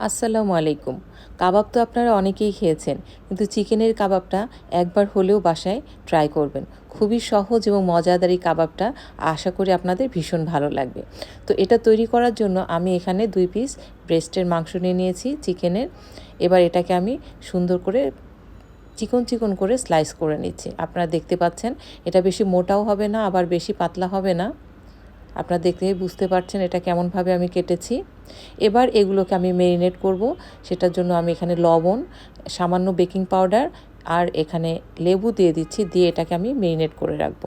আসসালামু আলাইকুম। কাবাব তো আপনারা অনেকেই খেয়েছেন, কিন্তু চিকেনের কাবাবটা একবার হলেও বাসায় ট্রাই করবেন। খুবই সহজ এবং মজাদার এই কাবাবটা আশা করি আপনাদের ভীষণ ভালো লাগবে। তো এটা তৈরি করার জন্য আমি এখানে দুই পিস ব্রেস্টের মাংস নিয়ে নিয়েছি চিকেনের। এবার এটাকে আমি সুন্দর করে চিকন চিকন করে স্লাইস করে নিচ্ছি। আপনারা দেখতে পাচ্ছেন, এটা বেশি মোটাও হবে না, আবার বেশি পাতলা হবে না। আপনারা দেখলে বুঝতে পারছেন এটা কেমনভাবে আমি কেটেছি। এবার এগুলোকে আমি মেরিনেট করব। সেটার জন্য আমি এখানে লবণ, সামান্য বেকিং পাউডার আর এখানে লেবু দিয়ে দিচ্ছি, দিয়ে এটাকে আমি মেরিনেট করে রাখব।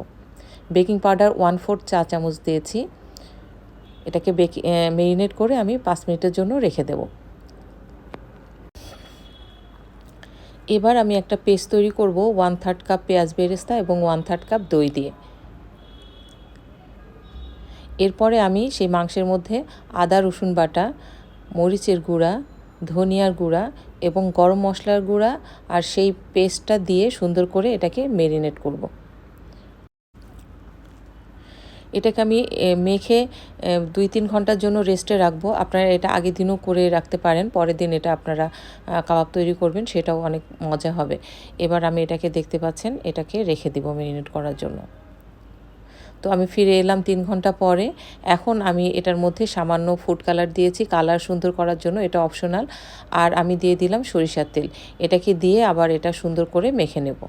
বেকিং পাউডার ওয়ান ফোর্থ চা চামচ দিয়েছি। এটাকে বেকি মেরিনেট করে আমি পাঁচ মিনিটের জন্য রেখে দেব। এবার আমি একটা পেস্ট তৈরি করব ওয়ান থার্ড কাপ পেঁয়াজ বেরেস্তা এবং ওয়ান থার্ড কাপ দই দিয়ে। এরপরে আমি সেই মাংসের মধ্যে আদা, রসুন বাটা, মরিচের গুঁড়া, ধনিয়ার গুঁড়া এবং গরম মশলার গুঁড়া আর সেই পেস্টটা দিয়ে সুন্দর করে এটাকে মেরিনেট করব। এটাকে আমি মেখে দুই তিন ঘণ্টার জন্য রেস্টে রাখব। আপনারা এটা আগের দিনও করে রাখতে পারেন, পরের দিন এটা আপনারা কাবাব তৈরি করবেন, সেটাও অনেক মজা হবে। এবার আমি এটাকে দেখতে পাচ্ছেন, এটাকে রেখে দিব মেরিনেট করার জন্য। তো আমি ফিরে এলাম তিন ঘণ্টা পরে। এখন আমি এটার মধ্যে সামান্য ফুড কালার দিয়েছি কালার সুন্দর করার জন্য এটা অপশনাল আর আমি দিয়ে দিলাম সরিষার তেল। এটাকে দিয়ে আবার এটা সুন্দর করে মেখে নেব।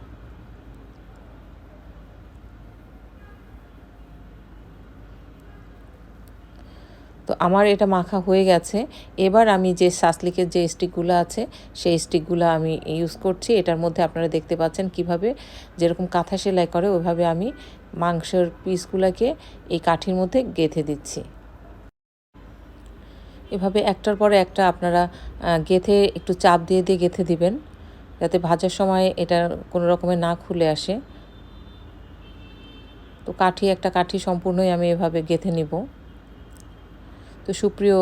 তো আমার এটা মাখা হয়ে গেছে। এবার আমি যে সাসলিকের যে স্টিকগুলো আছে, সেই স্টিকগুলো আমি ইউজ করছি। এটার মধ্যে আপনারা দেখতে পাচ্ছেন কীভাবে যেরকম কাঁথা সেলাই করে, ওইভাবে আমি মাংসের পিসগুলোকে এই কাঠির মধ্যে গেঁথে দিচ্ছি। এভাবে একটার পরে একটা আপনারা গেথে একটু চাপ দিয়ে দিয়ে গেথে দিবেন, যাতে ভাজার সময় এটা কোনো রকমের না খুলে আসে। তো কাঠি, একটা কাঠি সম্পূর্ণই আমি এভাবে গেথে নিব। তো সুপ্রিয়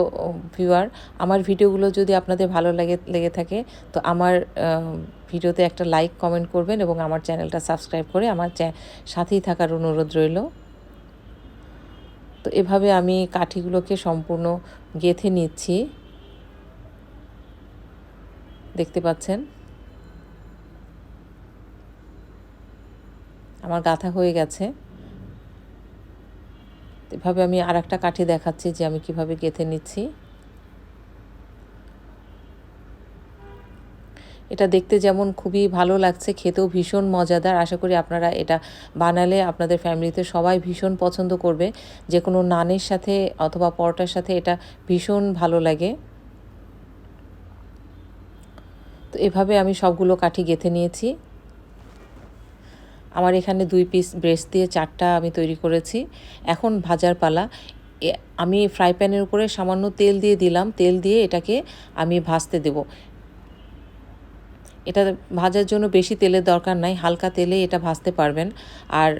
ভিউয়ার আমার ভিডিওগুলো যদি আপনাদের ভালো লাগে, লেগে থাকে, তো আমার ভিডিওতে একটা লাইক কমেন্ট করবেন এবং আমার চ্যানেলটা সাবস্ক্রাইব করে আমার সাথেই থাকার অনুরোধ রইল। তো এভাবে আমি কাঠিগুলোকে সম্পূর্ণ গেথে নিচ্ছি। দেখতে পাচ্ছেন? আমার গাথা হয়ে গেছে। এভাবে আমি আর একটা কাঠি দেখাচ্ছি যে আমি কীভাবে গেঁথে নিচ্ছি। এটা দেখতে যেমন খুবই ভালো লাগছে, খেতেও ভীষণ মজাদার। আশা করি আপনারা এটা বানালে আপনাদের ফ্যামিলিতে সবাই ভীষণ পছন্দ করবে। যে কোনো নানের সাথে অথবা পরোটার সাথে এটা ভীষণ ভালো লাগে। তো এভাবে আমি সবগুলো কাঠি গেঁথে নিয়েছি। আমার এখানে দুই পিস ব্রেস্ট দিয়ে চারটা আমি তৈরি করেছি। এখন ভাজার পালা। আমি ফ্রাই প্যানের উপরে সামান্য তেল দিয়ে দিলাম। তেল দিয়ে এটাকে আমি ভাজতে দেব। এটা ভাজার জন্য বেশি তেলের দরকার নাই, হালকা তেলে এটা ভাজতে পারবেন। আর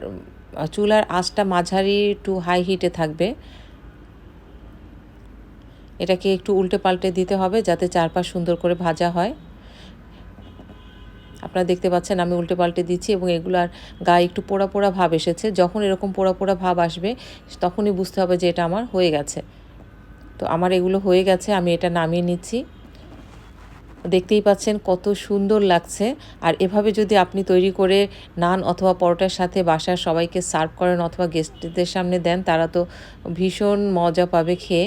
চুলার আঁচটা মাঝারি টু হাই হিটে থাকবে। এটাকে একটু উল্টে পাল্টে দিতে হবে যাতে চারপাশ সুন্দর করে ভাজা হয়। আপনারা দেখতে পাচ্ছেন আমি উল্টে পাল্টে দিচ্ছি এবং এগুলার গায়ে একটু পোড়া পোড়া ভাব এসেছে। যখন এরকম পোড়া পোড়া ভাব আসবে, তখনই বুঝতে হবে যে এটা আমার হয়ে গেছে। তো আমার এগুলো হয়ে গেছে, আমি এটা নামিয়ে নিচ্ছি। দেখতেই পাচ্ছেন কত সুন্দর লাগছে। আর এভাবে যদি আপনি তৈরি করে নান অথবা পরোটার সাথে বাসার সবাইকে সার্ভ করেন অথবা গেস্টদের সামনে দেন, তারা তো ভীষণ মজা পাবে খেয়ে।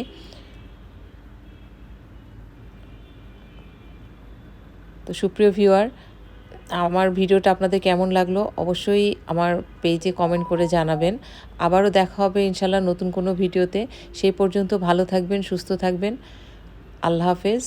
তো সুপ্রিয় ভিউয়ার আমার ভিডিওটা আপনাদের কেমন লাগল অবশ্যই আমার পেজে কমেন্ট করে জানাবেন। আবারও দেখা হবে ইনশাল্লাহ নতুন কোনো ভিডিওতে। সেই পর্যন্ত ভালো থাকবেন, সুস্থ থাকবেন। আল্লাহ হাফেজ।